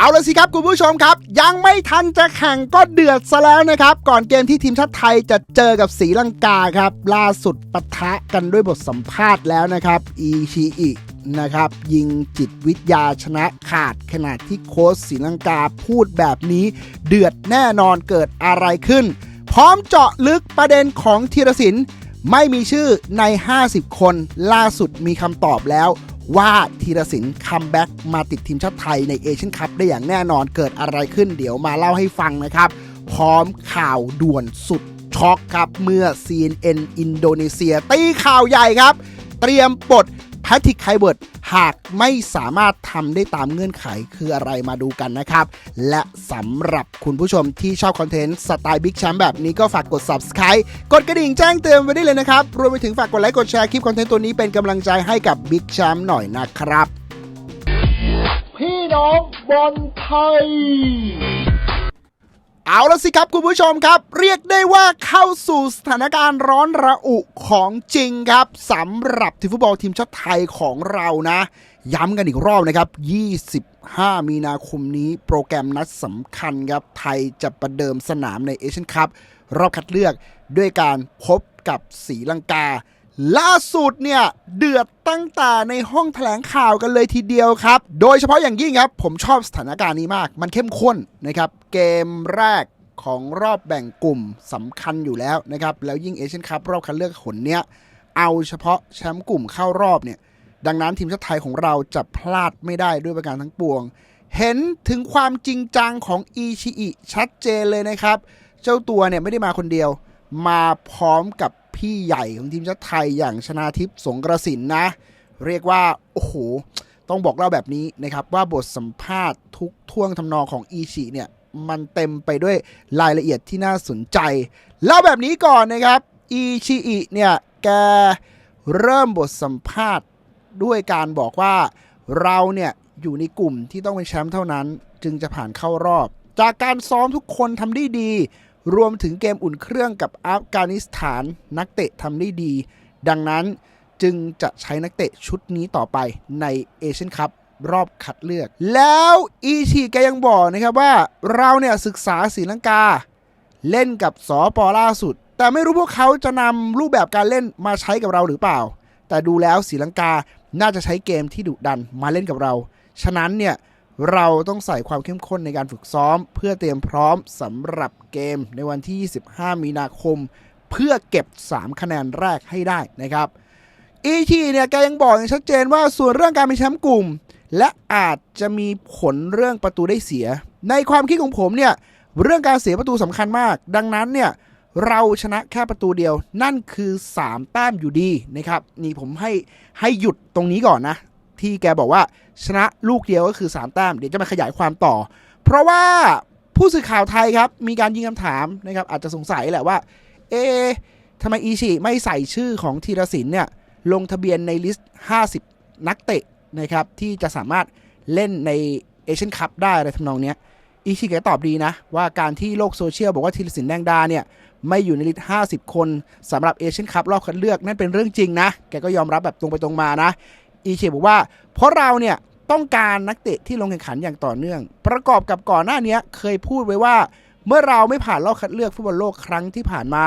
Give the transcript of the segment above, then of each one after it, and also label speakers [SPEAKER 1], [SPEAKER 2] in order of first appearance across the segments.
[SPEAKER 1] เอาละสิครับคุณผู้ชมครับ ยังไม่ทันจะแข่งก็เดือดซะแล้วนะครับ ก่อนเกมที่ทีมชาติไทยจะเจอกับศรีลังกาครับ ล่าสุดปะทะกันด้วยบทสัมภาษณ์แล้วนะครับ อีชีอินะครับ ยิงจิตวิทยาชนะขาดขณะที่โค้ชศรีลังกาพูดแบบนี้ เดือดแน่นอนเกิดอะไรขึ้น พร้อมเจาะลึกประเด็นของธีรศิลป์ไม่มีชื่อใน 50 คน ล่าสุดมีคำตอบแล้ว ว่าธีรศิลป์คัมแบ็กมาติดทีมชาติไทยในเอเชียนคัพได้อย่างแน่นอนเกิดอะไรขึ้นเดี๋ยวมาเล่าให้ฟังนะครับ พร้อมข่าวด่วนสุดช็อกครับ เมื่อ CNN อินโดนีเซียตีข่าวใหญ่ครับ เตรียมปลด แพทริกไคเบิร์ดหากไม่สามารถทำได้ตามเงื่อนไขคืออะไรมาดูกันนะครับ และสำหรับคุณผู้ชมที่ชอบคอนเทนต์สไตล์บิ๊กแชมป์แบบนี้ก็ฝากกด subscribe กดกระดิ่งแจ้งเตือนไว้ได้เลยนะครับ รวมไปถึงฝากกดไลค์กดแชร์คลิปคอนเทนต์ตัวนี้เป็นกำลังใจให้กับบิ๊กแชมป์หน่อยนะครับ พี่น้องบอลไทย เอาละสิครับคุณผู้ชมครับ เรียกได้ว่าเข้าสู่สถานการณ์ร้อนระอุของจริงครับสำหรับทีมฟุตบอลทีมชาติไทยของเรานะ ย้ำกันอีกรอบนะครับ 25 มีนาคมนี้โปรแกรมนัดสำคัญครับ ไทยจะประเดิมสนามในเอเชียนคัพรอบคัดเลือกด้วยการพบกับศรีลังกา ล่าสุดเนี่ย เดือดตั้งแต่ในห้องแถลงข่าวกันเลยทีเดียวครับ โดยเฉพาะอย่างยิ่งครับ ผมชอบสถานการณ์นี้มาก มันเข้มข้นนะครับ เกมแรกของรอบแบ่งกลุ่มสำคัญอยู่แล้วนะครับ แล้วยิ่งเอเชียนคัพรอบคัดเลือกหนเนี้ยเอาเฉพาะแชมป์กลุ่มเข้ารอบเนี่ย ดังนั้นทีมชาติไทยของเราจะพลาดไม่ได้ด้วยประการทั้งปวง เห็นถึงความจริงจังของอีชิอิชัดเจนเลยนะครับ เจ้าตัวเนี่ยไม่ได้มาคนเดียว มาพร้อมกับ พี่ใหญ่ของทีมชาติไทยอย่างชนาทิพย์สงกระสินนะ เรียกว่า โอ้โห ต้องบอกเล่าแบบนี้นะครับ ว่าบทสัมภาษณ์ทุกท่วงทำนองของอีชิเนี่ยมันเต็มไปด้วยรายละเอียดที่น่าสนใจเล่าแบบนี้ก่อนนะครับอีชิอิเนี่ยแกเริ่มบทสัมภาษณ์ด้วยการบอกว่าเราเนี่ยอยู่ในกลุ่มที่ต้องเป็นแชมป์เท่านั้น จึงจะผ่านเข้ารอบ จากการซ้อมทุกคนทำได้ดี รวมถึงเกมอุ่นเครื่องกับอัฟกานิสถานนักเตะทำได้ดี ดังนั้นจึงจะใช้นักเตะชุดนี้ต่อไปในเอเชียนคัพรอบคัดเลือก แล้วอีชีแกยังบอกนะครับว่าเราเนี่ยศึกษาศรีลังกา เล่นกับสอปอล่าสุด แต่ไม่รู้พวกเขาจะนำรูปแบบการเล่นมาใช้กับเราหรือเปล่า แต่ดูแล้วศรีลังกาน่าจะใช้เกมที่ดุดันมาเล่นกับเรา ฉะนั้นเนี่ย เราต้องใส่ความเข้มข้นในการฝึกซ้อม เพื่อเตรียมพร้อมสำหรับเกมในวันที่ 25 มีนาคม เพื่อเก็บ 3 คะแนนแรกให้ได้นะครับอีทีเนี่ยแกยังบอกอย่างชัดเจนว่าส่วนเรื่องการเป็นแชมป์กลุ่ม และอาจจะมีผลเรื่องประตูได้เสีย ในความคิดของผมเนี่ยเรื่องการเสียประตูสำคัญมาก ดังนั้นเนี่ยเราชนะแค่ประตูเดียว นั่นคือ 3 แต้มอยู่ดีนะครับ นี่ผมให้ให้หยุดตรงนี้ก่อนนะ ที่แกบอกว่าชนะลูกเดียวก็คือ 3 แต้ม เดี๋ยวจะมาขยายความต่อ เพราะว่าผู้สื่อข่าวไทยครับ มีการยิงคำถามนะครับ อาจจะสงสัยแหละว่า เอ๊ะทำไมอีชิไม่ใส่ชื่อของธีรศิลป์เนี่ย ลงทะเบียนในลิสต์ 50 นักเตะนะครับ ที่จะสามารถเล่นในเอเชียนคัพได้อะไรทำนองเนี้ยอีชิแกตอบดีนะ ว่าการที่โลกโซเชียลบอกว่าธีรศิลป์แดงดาเนี่ย ไม่อยู่ในลิสต์ 50 คนสำหรับเอเชียนคัพรอบคัดเลือกนั่นเป็นเรื่องจริงนะ แกก็ยอมรับแบบตรงไปตรงมานะ อีเชบอกว่า เพราะเราเนี่ยต้องการนักเตะที่ลงแข่งขันอย่างต่อเนื่อง ประกอบกับก่อนหน้านี้เคยพูดไว้ว่า เมื่อเราไม่ผ่านรอบคัดเลือกฟุตบอลโลกครั้งที่ผ่านมา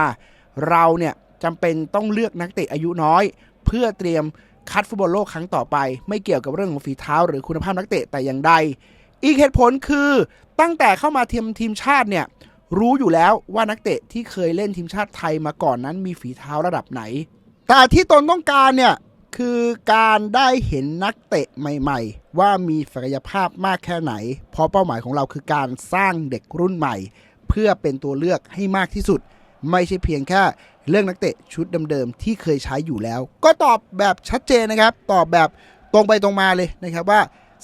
[SPEAKER 1] เราเนี่ยจำเป็นต้องเลือกนักเตะอายุน้อย เพื่อเตรียมคัดฟุตบอลโลกครั้งต่อไป ไม่เกี่ยวกับเรื่องของฝีเท้า หรือคุณภาพนักเตะแต่อย่างใด อีกเหตุผลคือตั้งแต่เข้ามาทีมทีมชาติเนี่ยรู้อยู่แล้วว่านักเตะที่เคยเล่นทีมชาติไทยมาก่อนนั้นมีฝีเท้าระดับไหน แต่ที่ตนต้องการเนี่ย คือการได้เห็นนักเตะใหม่ ๆ ว่ามีศักยภาพมากแค่ไหน เพราะเป้าหมายของเราคือการสร้างเด็กรุ่นใหม่ เพื่อเป็นตัวเลือกให้มากที่สุด ไม่ใช่เพียงแค่เรื่องนักเตะชุดเดิมๆที่เคยใช้อยู่แล้ว ก็ตอบแบบชัดเจนนะครับ ตอบแบบตรงไปตรงมาเลยนะครับว่า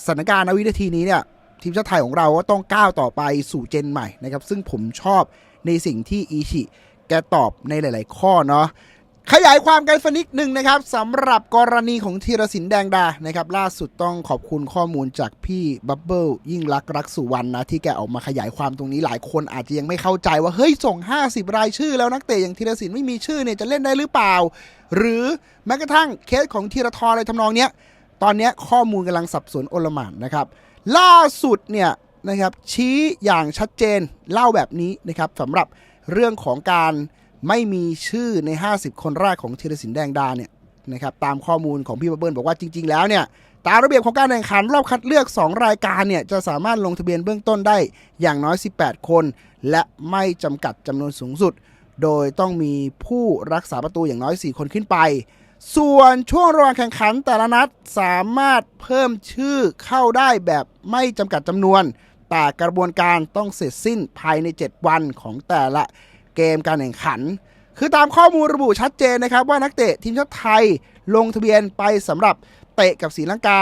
[SPEAKER 1] สถานการณ์ณวินาทีนี้เนี่ยทีมชาติไทยของเราก็ต้องก้าวต่อไปสู่เจนใหม่นะครับซึ่งผมชอบในสิ่งที่อีชิแกตอบในหลาย ๆ ข้อเนาะ ขยายความกันสักนิดหนึ่งนะครับสำหรับกรณีของธีรศิลปแดงดานะครับ ล่าสุดต้องขอบคุณข้อมูลจากพี่บับเบิลยิ่งรักรักสุวรรณนะ ที่แกออกมาขยายความตรงนี้หลายคนอาจจะยังไม่เข้าใจว่า เฮ้ย ส่ง 50 รายชื่อแล้วนักเตะอย่างธีรศิลป์ไม่มีชื่อเนี่ยจะเล่นได้หรือเปล่า หรือแม้กระทั่งเคสของธีรทรอะไรทำนองเนี้ยตอนนี้ข้อมูลกำลังสับสนโอลหม่านนะครับ ล่าสุดเนี่ยนะครับชี้อย่างชัดเจนเล่าแบบนี้นะครับสำหรับเรื่องของการ ไม่มีชื่อใน 50 คนแรกของธีรศิลป์แดงดาเนี่ยนะครับตามข้อมูลของพี่บับเบิลบอกว่าจริง ๆ แล้วเนี่ยตามระเบียบของการแข่งขันรอบคัดเลือก 2 รายการเนี่ยจะสามารถลงทะเบียนเบื้องต้นได้อย่างน้อย 18 คน และไม่จำกัดจำนวนสูงสุด โดยต้องมีผู้รักษาประตูอย่างน้อย 4 คนขึ้นไป ส่วนช่วงระหว่างแข่งขันแต่ละนัดสามารถเพิ่มชื่อเข้าได้แบบไม่จำกัดจำนวน แต่กระบวนการต้องเสร็จสิ้นภายใน 7 วันของแต่ละ เกมการแข่งขัน คือตามข้อมูลระบุชัดเจนนะครับ ว่านักเตะทีมชาติไทยลงทะเบียนไปสำหรับเตะกับศรีลังกา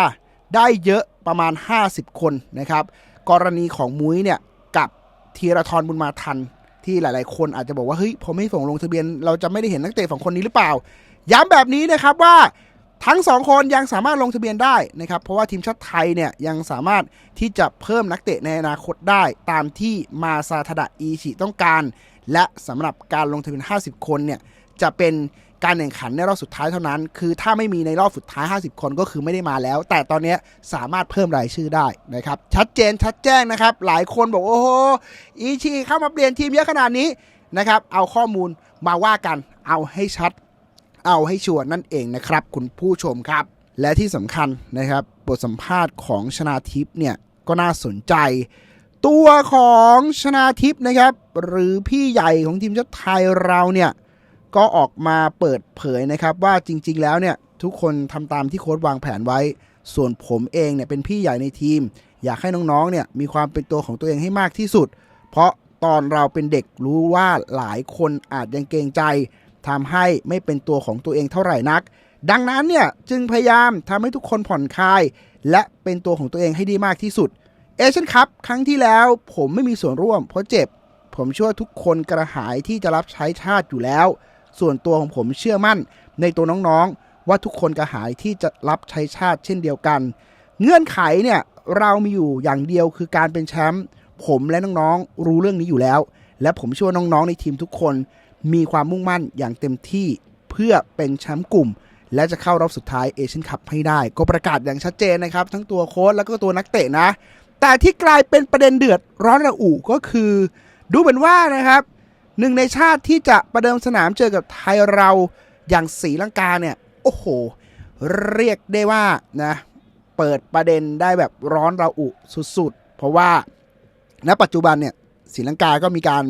[SPEAKER 1] ได้เยอะประมาณ 50 คนนะครับ กรณีของมุ้ยเนี่ยกับธีรทรบุญมาทันที่หลายๆ คนอาจจะบอกว่าเฮ้ยผมไม่ส่งลงทะเบียน เราจะไม่ได้เห็นนักเตะสองคนนี้หรือเปล่า ย้ำแบบนี้นะครับว่าทั้งสองคนยังสามารถลงทะเบียนได้นะครับ เพราะว่าทีมชาติไทยเนี่ยยังสามารถที่จะเพิ่มนักเตะในอนาคตได้ ตามที่มาซาทดะอีชิต้องการ และสำหรับการลงทะเบียน 50 คนเนี่ยจะเป็นการแข่งขันในรอบสุดท้ายเท่านั้น คือถ้าไม่มีในรอบสุดท้าย 50 คนก็คือไม่ได้มาแล้ว แต่ตอนนี้สามารถเพิ่มรายชื่อได้นะครับ ชัดเจนชัดแจ้งนะครับ หลายคนบอกโอ้โห อีชีเข้ามาเปลี่ยนทีมเยอะขนาดนี้นะครับ เอาข้อมูลมาว่ากัน เอาให้ชัด เอาให้ชัวร์นั่นเองนะครับ คุณผู้ชมครับ และที่สำคัญนะครับ บทสัมภาษณ์ของชนาทิพย์เนี่ยก็น่าสนใจ ตัวของชนาทิพย์นะครับ หรือพี่ใหญ่ของทีมชาติไทยเราเนี่ย ก็ออกมาเปิดเผยนะครับ ว่าจริง ๆ แล้วเนี่ยทุกคนทำตามที่โค้ชวางแผนไว้ ส่วนผมเองเนี่ยเป็นพี่ใหญ่ในทีม อยากให้น้องๆเนี่ยมีความเป็นตัวของตัวเองให้มากที่สุด เพราะตอนเราเป็นเด็กรู้ว่าหลายคนอาจยังเกรงใจทำให้ไม่เป็นตัวของตัวเองเท่าไหร่นัก ดังนั้นเนี่ยจึงพยายามทำให้ทุกคนผ่อนคลาย และเป็นตัวของตัวเองให้ดีมากที่สุด เอเชียนคัพครั้งที่แล้วผมไม่มีส่วนร่วมเพราะเจ็บ ผมเชื่อทุกคนกระหายที่จะรับใช้ชาติอยู่แล้ว ส่วนตัวของผมเชื่อมั่นในตัวน้องๆ ว่าทุกคนกระหายที่จะรับใช้ชาติเช่นเดียวกัน เงื่อนไขเนี่ยเรามีอยู่อย่างเดียวคือการเป็นแชมป์ผมและน้องๆ รู้เรื่องนี้อยู่แล้ว และผมเชื่อว่าน้องๆในทีมทุกคน มีความมุ่งมั่นอย่างเต็มที่เพื่อเป็นแชมป์กลุ่ม และจะเข้ารอบสุดท้ายเอเชียนคัพให้ได้ ก็ประกาศอย่างชัดเจนนะครับ ทั้งตัวโค้ชแล้วก็ตัวนักเตะนะ แต่ที่กลายเป็นประเด็นเดือดร้อนระอุก็คือ ดูเหมือนว่านะครับหนึ่งในชาติที่จะประเดิมสนามเจอกับไทยเราอย่างศรีลังกาเนี่ยโอ้โห เรียกได้ว่านะเปิดประเด็นได้แบบร้อนระอุสุดๆ เพราะว่าณปัจจุบันเนี่ยศรีลังกาก็มีการ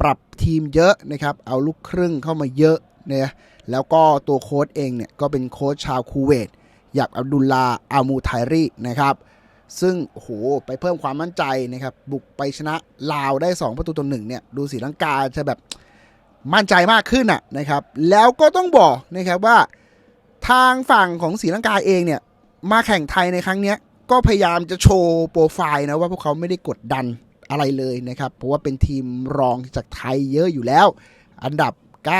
[SPEAKER 1] ปรับทีมเยอะนะครับ เอาลูกครึ่งเข้ามาเยอะเนี่ยแล้วก็ตัวโค้ชเองเนี่ยก็เป็นโค้ชชาวคูเวตอย่างอับดุลลาอามูไทรีนะครับ ซึ่งโหไปเพิ่มความมั่นใจนะครับ บุกไปชนะลาวได้ 2 ประตูต่อหนึ่งเนี่ย ดูสีลังกาจะแบบมั่นใจมากขึ้นอะนะครับ แล้วก็ต้องบอกนะครับว่าทางฝั่งของสีลังกาเองเนี่ย มาแข่งไทยในครั้งนี้ก็พยายามจะโชว์โปรไฟล์นะว่าพวกเขาไม่ได้กดดันอะไรเลยนะครับ เพราะว่าเป็นทีมรองจากไทยเยอะอยู่แล้ว อันดับ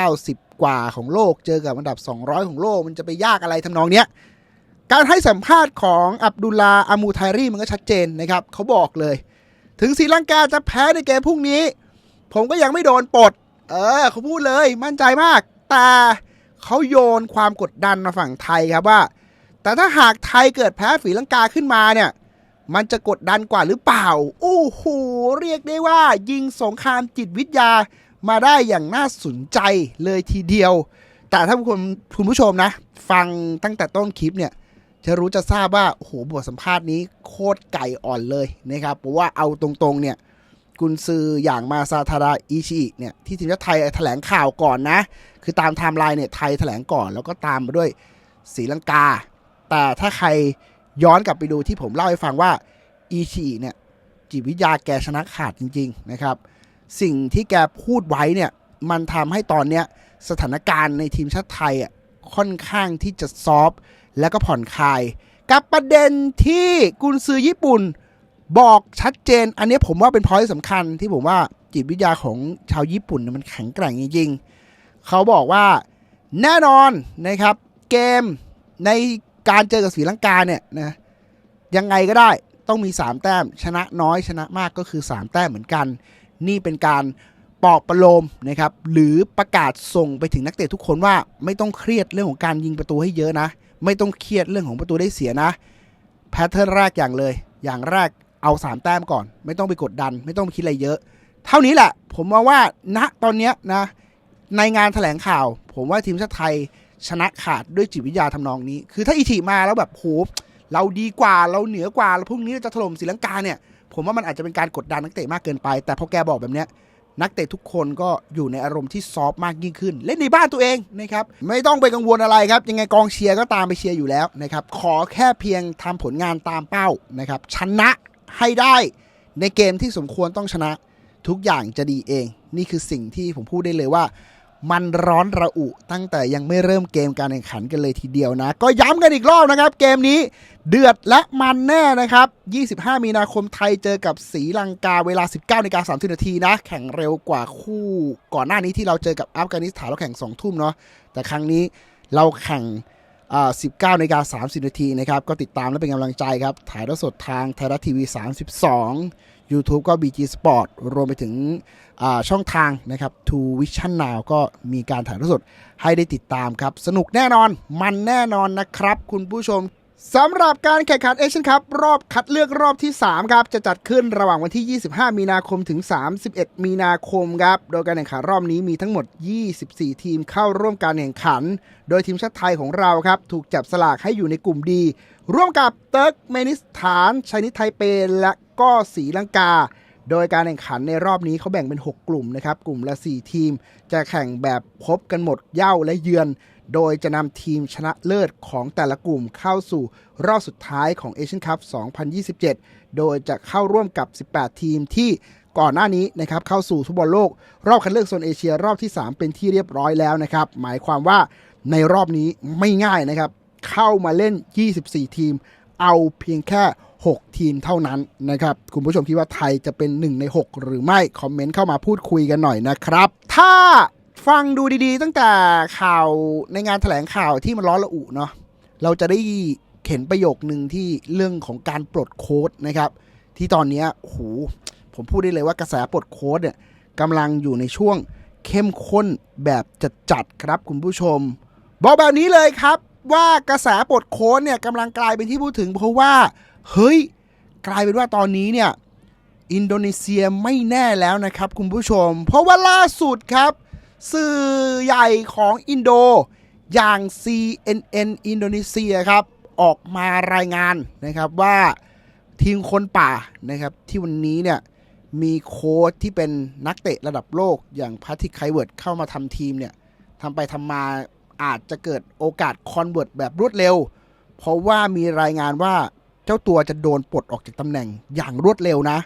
[SPEAKER 1] 90 กว่าของโลกเจอกับอันดับ 200 ของโลกมันจะไปยากอะไรทำนองเนี้ย การให้สัมภาษณ์ของอับดุลลาอามูไทรีมันก็ชัดเจนนะครับเขาบอกเลย ถึงศรีลังกาจะแพ้ในเกมพรุ่งนี้ ผมก็ยังไม่โดนปลด เออเขาพูดเลยมั่นใจมาก แต่เขาโยนความกดดันมาฝั่งไทยครับว่า แต่ถ้าหากไทยเกิดแพ้ศรีลังกาขึ้นมาเนี่ย มันจะกดดันกว่าหรือเปล่า โอ้โหเรียกได้ว่า ยิงสงครามจิตวิทยามาได้อย่างน่าสนใจเลยทีเดียว แต่ถ้าคุณคุณผู้ชมนะ ฟังตั้งแต่ต้นคลิปเนี่ย จะรู้จะทราบว่าโอ้โหบทสัมภาษณ์นี้โคตรไก่อ่อนเลยนะครับเพราะว่าเอาตรงๆเนี่ยกุนซืออย่างมาซาทาราอิชิเนี่ยที่ทีมชาติไทยแถลงข่าวก่อนนะ คือตามไทม์ไลน์เนี่ยไทยแถลงก่อน แล้วก็ตามมาด้วยศรีลังกา แต่ถ้าใครย้อนกลับไปดูที่ผมเล่าให้ฟังว่าอิชิเนี่ยจิตวิทยาแกชนะขาดจริง ๆนะครับ สิ่งที่แกพูดไว้เนี่ยมันทำให้ตอนเนี้ยสถานการณ์ในทีมชาติไทยอะค่อนข้างที่จะซอฟ แล้วก็ผ่อนคลาย กับประเด็นที่กุนซือญี่ปุ่นบอกชัดเจน อันนี้ผมว่าเป็นพอยต์สำคัญที่ผมว่าจิตวิทยาของชาวญี่ปุ่นมันแข็งแกร่งจริงๆ เขาบอกว่าแน่นอนนะครับ เกมในการเจอกับศรีลังกาเนี่ยนะยังไงก็ได้ต้องมี 3 แต้ม ชนะน้อยชนะมากก็คือ 3 แต้มเหมือนกัน นี่เป็นการปลอบประโลมนะครับหรือประกาศส่งไปถึงนักเตะทุกคนว่าไม่ต้องเครียดเรื่องของการยิงประตูให้เยอะนะ ไม่ต้องเครียดเรื่องของประตูได้เสียนะแพทเทิร์นแรกอย่างเลย อย่างแรกเอาสามแต้มก่อน ไม่ต้องไปกดดัน ไม่ต้องไปคิดอะไรเยอะ เท่านี้แหละ ผมมองว่าณตอนเนี้ยนะ ในงานแถลงข่าว ผมว่าทีมชาติไทยชนะขาดด้วยจิตวิทยาทำนองนี้ คือถ้าอีทีมาแล้วแบบโหเราดีกว่าเราเหนือกว่าแล้วพรุ่งนี้จะถล่มศรีลังกาเนี่ย ผมว่ามันอาจจะเป็นการกดดันนักเตะมากเกินไป แต่พอแกบอกแบบเนี้ย นักเตะทุกคนก็อยู่ในอารมณ์ที่ซอฟมากยิ่งขึ้น เล่นในบ้านตัวเองนะครับไม่ต้องไปกังวลอะไรครับ ยังไงกองเชียร์ก็ตามไปเชียร์อยู่แล้วนะครับขอแค่เพียงทำผลงานตามเป้านะครับชนะให้ได้ในเกมที่สมควรต้องชนะทุกอย่างจะดีเอง นี่คือสิ่งที่ผมพูดได้เลยว่า มันร้อนระอุตั้งแต่ยังไม่เริ่มเกมการแข่งขันกันเลยทีเดียวนะ ก็ย้ำกันอีกรอบนะครับ เกมนี้เดือดและมันแน่นะครับ 25 มีนาคมไทยเจอกับศรีลังกาเวลา 19นาฬิกา30นาทีนะ แข่งเร็วกว่าคู่ก่อนหน้านี้ที่เราเจอกับอัฟกานิสถานเราแข่ง 2 ทุ่มเนาะแต่ครั้งนี้เราแข่งอ่า19นาฬิกา30นาทีนะครับ ก็ติดตามและเป็นกำลังใจครับ ถ่ายทอดสดทางไทยรัฐทีวี 32 YouTube ก็ BG Sport รวมไปถึงช่องทางนะครับ To Vision Now ก็มีการถ่ายทอดสดให้ได้ติดตามครับ สนุกแน่นอนมันแน่นอนนะครับ คุณผู้ชมสำหรับการแข่งขันเอเชียนคัพรอบคัดเลือกรอบที่ 3 ครับ จะจัดขึ้นระหว่างวันที่ 25 มีนาคมถึง 31 มีนาคมครับ โดยการแข่งขันรอบนี้มีทั้งหมด 24 ทีมเข้าร่วมการแข่งขัน โดยทีมชาติไทยของเราครับ ถูกจับสลากให้อยู่ในกลุ่มดี ร่วมกับเติร์กเมนิสถานไชนิสไทเปและ ก็ศรีลังกา โดยการแข่งขันในรอบนี้เขาแบ่งเป็น 6 กลุ่มนะครับ กลุ่มละ 4 ทีม จะแข่งแบบพบกันหมดเย่าและเยือน โดยจะนำทีมชนะเลิศของแต่ละกลุ่มเข้าสู่รอบสุดท้ายของเอเชียนคัพ 2027 โดยจะเข้าร่วมกับ 18 ทีมที่ก่อนหน้านี้นะครับเข้าสู่ฟุตบอลโลก รอบคัดเลือกโซนเอเชียรอบที่ 3 เป็นที่เรียบร้อยแล้วนะครับ หมายความว่าในรอบนี้ไม่ง่ายนะครับ เข้ามาเล่น 24 ทีม เอาเพียงแค่ 6 ทีมเท่านั้นนะครับ คุณผู้ชมคิดว่าไทยจะเป็น 1 ใน 6 หรือไม่ คอมเมนต์เข้ามาพูดคุยกันหน่อยนะครับ ถ้าฟังดูดีๆ ตั้งแต่ข่าวในงานแถลงข่าวที่มันร้อนระอุเนาะเราจะได้เห็นประโยคหนึ่งที่เรื่องของการปลดโค้ดนะครับ ที่ตอนนี้ยโหผมพูดได้เลยว่ากระแสปลดโค้ดเนี่ยกำลังอยู่ในช่วงเข้มข้นแบบจัดๆครับคุณผู้ชม บอกแบบนี้เลยครับว่ากระแสปลดโค้ดเนี่ยกำลังกลายเป็นที่พูดถึงเพราะว่า เฮ้ย กลายเป็นว่าตอนนี้เนี่ย อินโดนีเซียไม่แน่แล้วนะครับคุณผู้ชม เพราะว่าล่าสุดครับ สื่อใหญ่ของอินโด อย่าง CNN อินโดนีเซียครับ ออกมารายงานนะครับว่าทีมคนป่านะครับที่วันนี้เนี่ยมีโค้ชที่เป็นนักเตะระดับโลกอย่างพาทิกไคเวิร์ดเข้ามาทำทีมเนี่ยทำไปทำมาอาจจะเกิดโอกาสคอนเวิร์ตแบบรวดเร็ว เพราะว่ามีรายงานว่า เจ้าตัวจะโดนปลดออกจากตำแหน่งอย่างรวดเร็วนะ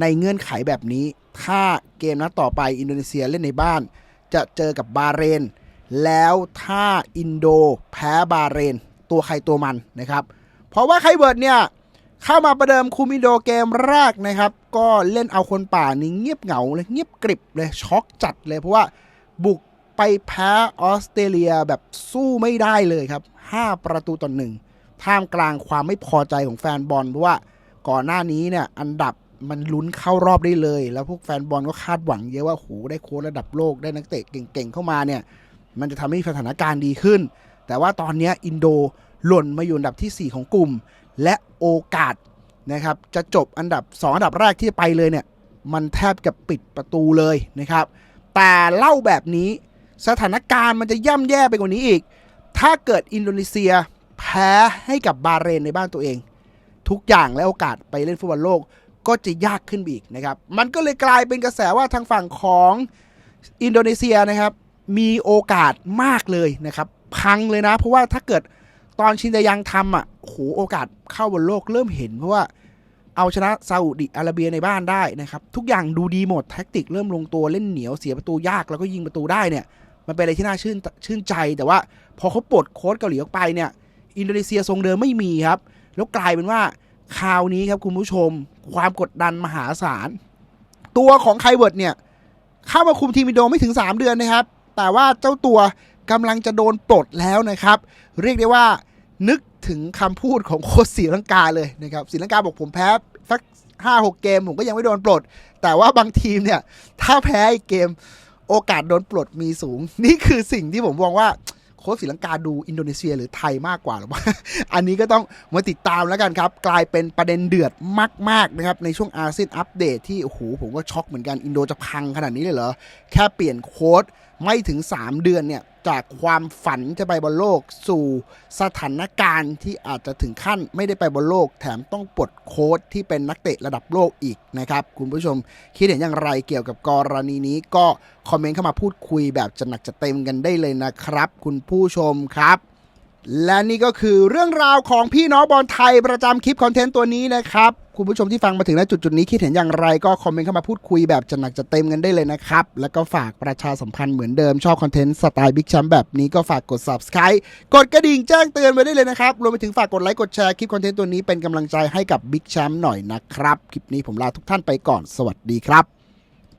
[SPEAKER 1] ในเงื่อนไขแบบนี้ ถ้าเกมนัดต่อไปอินโดนีเซียเล่นในบ้าน จะเจอกับบาเรน แล้วถ้าอินโดแพ้บาเรน ตัวใครตัวมันนะครับ เพราะว่าไคเวิร์ดเนี่ยเข้ามาประเดิมคุมอิโดเกมแรกนะครับ ก็เล่นเอาคนป่านี่เงียบเหงาเลยเงียบกริบเลยช็อกจัดเลยเพราะว่าบุกไปแพ้ออสเตรเลียแบบสู้ไม่ได้เลยครับ 5 ประตูต่อหนึ่ง ท่ามกลางความไม่พอใจของแฟนบอลเพราะว่าก่อนหน้านี้เนี่ยอันดับมันลุ้นเข้ารอบได้เลย แล้วพวกแฟนบอลก็คาดหวังเยอะว่าโหได้โค้ชระดับโลกได้นักเตะเก่งๆเข้ามาเนี่ยมันจะทำให้สถานการณ์ดีขึ้น แต่ว่าตอนนี้อินโดหล่นมาอยู่อันดับทีสี่ 4 ของกลุ่ม และโอกาสนะครับจะจบอันดับ 2 อันดับแรกที่ไปเลยเนี่ยมันแทบจะปิดประตูเลยนะครับ แต่เล่าแบบนี้สถานการณ์มันจะย่ำแย่ไปกว่านี้อีก ถ้าเกิดอินโดนีเซีย แพ้ให้กับบาเรนในบ้านตัวเอง ทุกอย่างและโอกาสไปเล่นฟุตบอลโลกก็จะยากขึ้นอีกนะครับ มันก็เลยกลายเป็นกระแสว่าทางฝั่งของอินโดนีเซียนะครับ มีโอกาสมากเลยนะครับ พังเลยนะ เพราะว่าถ้าเกิดตอนชินจะยังทำอะโหโอกาสเข้าบอลโลกเริ่มเห็นเพราะว่าเอาชนะซาอุดิอาระเบียในบ้านได้นะครับ ทุกอย่างดูดีหมดแท็กติกเริ่มลงตัวเล่นเหนียวเสียประตูยากแล้วก็ยิงประตูได้เนี่ย มันเป็นอะไรที่น่าชื่นชื่นใจแต่ว่าพอเขาปลดโค้ชเกาหลีออกไปเนี่ย อินโดนีเซียทรงเดิมไม่มีครับ แล้วกลายเป็นว่าคราวนี้ครับคุณผู้ชม ความกดดันมหาศาล ตัวของไคเวิร์ดเนี่ย เข้ามาคุมทีมอินโดไม่ถึง 3 เดือนนะครับ แต่ว่าเจ้าตัวกำลังจะโดนปลดแล้วนะครับ เรียกได้ว่านึกถึงคำพูดของโค้ชศรีลังกาเลยนะครับศรีลังกาบอกผมแพ้สักห้าหกเกมผมก็ยังไม่โดนปลด แต่ว่าบางทีมเนี่ย ถ้าแพ้อีกเกมโอกาสโดนปลดมีสูง นี่คือสิ่งที่ผมมองว่า คค้ชศรีลังกาดูอินโดนีเซียหรือไทยมากกว่าหรือว่า อันนี้ก็ต้องมาติดตามแล้วกันครับ กลายเป็นประเด็นเดือดมากๆนะครับในช่วงอาเซียนอัปเดตที่โอ้โหผมก็ช็อกเหมือนกันอินโดจะพังขนาดนี้เลยเหรอแค่เปลี่ยนโค้ดไม่ถึง 3 เดือนเนี่ยจากความฝันจะไปบอลโลกสู่สถานการณ์ที่อาจจะถึงขั้นไม่ได้ไปบอลโลก แถมต้องปลดโค้ดที่เป็นนักเตะระดับโลกอีกนะครับ คุณผู้ชมคิดเห็นอย่างไรเกี่ยวกับกรณีนี้ก็คอมเมนต์เข้ามาพูดคุยแบบจะหนักจะเต็มกันได้เลยนะครับ คุณผู้ชมครับ และนี่ก็คือเรื่องราวของพี่น้องบอลไทยประจำคลิปคอนเทนต์ตัวนี้นะครับ คุณผู้ชมที่ฟังมาถึงณจุดจุดนี้คิดเห็นอย่างไรก็คอมเมนต์เข้ามาพูดคุยแบบจะหนักจะเต็มกันได้เลยนะครับ แล้วก็ฝากประชาสัมพันธ์เหมือนเดิม ชอบคอนเทนต์สไตล์บิ๊กแชมป์แบบนี้ก็ฝากกด subscribe กดกระดิ่งแจ้งเตือนไว้ได้เลยนะครับ รวมไปถึงฝากกดไลค์กดแชร์คลิปคอนเทนต์ตัวนี้เป็นกำลังใจให้กับบิ๊กแชมป์หน่อยนะครับคลิปนี้ผมลาทุกท่านไปก่อนสวัสดีครับ